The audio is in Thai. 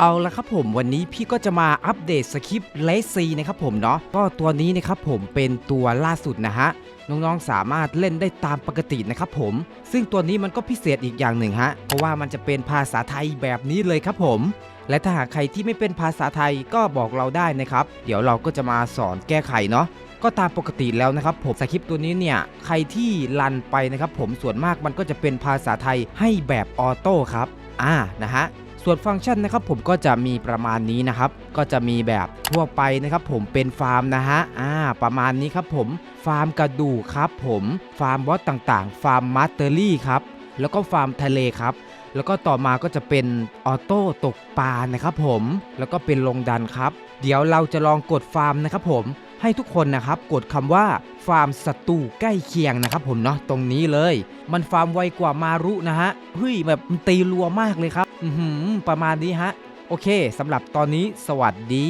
เอาละครับผมวันนี้พี่ก็จะมาอัปเดตสคริปต์เลสซีนะครับผมเนาะก็ตัวนี้นะครับผมเป็นตัวล่าสุดนะฮะน้องๆสามารถเล่นได้ตามปกตินะครับผม ซึ่งตัวนี้มันก็พิเศษอีกอย่างหนึ่งฮะเพราะว่ามันจะเป็นภาษาไทยแบบนี้เลยครับผม และถ้าหากใครที่ไม่เป็นภาษาไทยก็บอกเราได้นะครับ เดี๋ยวเราก็จะมาสอนแก้ไขเนาะก็ตามปกติแล้วนะครับผมสคริปต์ตัวนี้เนี่ยใครที่รันไปนะครับผมส่วนมากมันก็จะเป็นภาษาไทยให้แบบออโต้ครับอ่านะฮะ ส่วนฟังก์ชันนะครับผมก็จะมีประมาณนี้นะครับ ก็จะมีแบบทั่วไปนะครับผมเป็นฟาร์มนะฮะอ่าประมาณนี้ครับผมฟาร์มกระดูกครับผมฟาร์มบอสต่างๆ ฟาร์มมาสเตอรี่ครับแล้วก็ฟาร์มทะเลครับแล้วก็ต่อมาก็จะเป็นออโต้ตกปลานะครับผมแล้วก็เป็นลงดันครับ เดี๋ยวเราจะลองกดฟาร์มนะครับผม ให้ทุกคนนะครับกดคำว่าฟาร์มศัตรูใกล้เคียงนะครับผมเนาะตรงนี้เลย มันฟาร์มไวกว่ามารุนะฮะเฮ้ยแบบมันตีรัวมากเลยครับ อืประมาณนี้ฮะ โอเคสำหรับตอนนี้สวัสดี